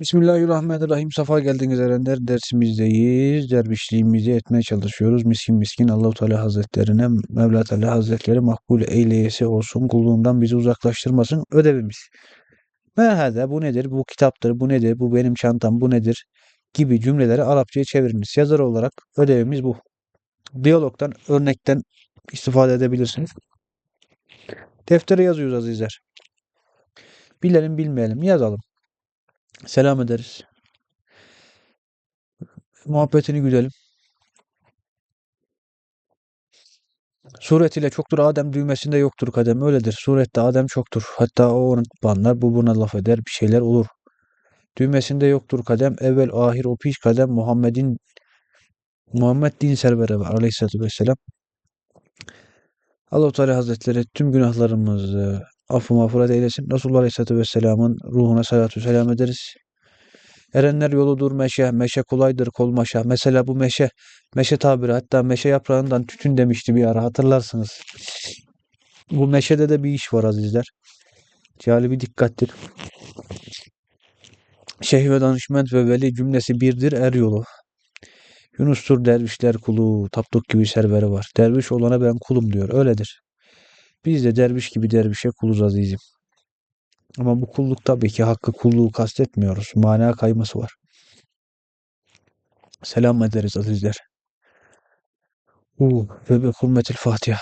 Bismillahirrahmanirrahim. Safa geldiniz erenler. Dersimizdeyiz. Dervişliğimizi etmeye çalışıyoruz. Miskin miskin Allahu Teala Hazretlerine Mevla Teala Hazretleri makbul eyleyesi olsun. Kulluğundan bizi uzaklaştırmasın. Ödevimiz. Merhaba bu nedir? Bu kitaptır. Bu nedir? Bu benim çantam. Bu nedir? Gibi cümleleri Arapçaya çeviriniz. Yazar olarak ödevimiz bu. Diyalogdan, örnekten istifade edebilirsiniz. Deftere yazıyoruz azizler. Bilelim bilmeyelim yazalım. Selam ederiz. Muhabbetini güdelim. Suret ile çoktur Adem düğmesinde yoktur kadem öyledir. Surette Adem çoktur. Hatta o onu banlar bu buna laf eder bir şeyler olur. Düğmesinde yoktur kadem evvel ahir o piş kadem Muhammed'in Muhammed din serveri var aleyhissalatü vesselam. Allah-u Teala Hazretleri tüm günahlarımızı affı mağfiret eylesin. Resulullah Aleyhisselatü Vesselam'ın ruhuna salatu selam ederiz. Erenler yoludur meşe, meşe kolaydır kol maşa. Mesela bu meşe, meşe tabiri hatta meşe yaprağından tütün demişti bir ara hatırlarsınız. Bu meşede de bir iş var azizler. Cali bir dikkattir. Şeyh ve danışment ve veli cümlesi birdir er yolu. Yunus'tur dervişler kulu, tapduk gibi serveri var. Derviş olana ben kulum diyor. Öyledir. Biz de derviş gibi dervişe kuluz azizim. Ama bu kulluk tabii ki hakkı kulluğu kastetmiyoruz. Mana kayması var. Selam ederiz azizler. Uh, ve bi hurmetil Fatiha.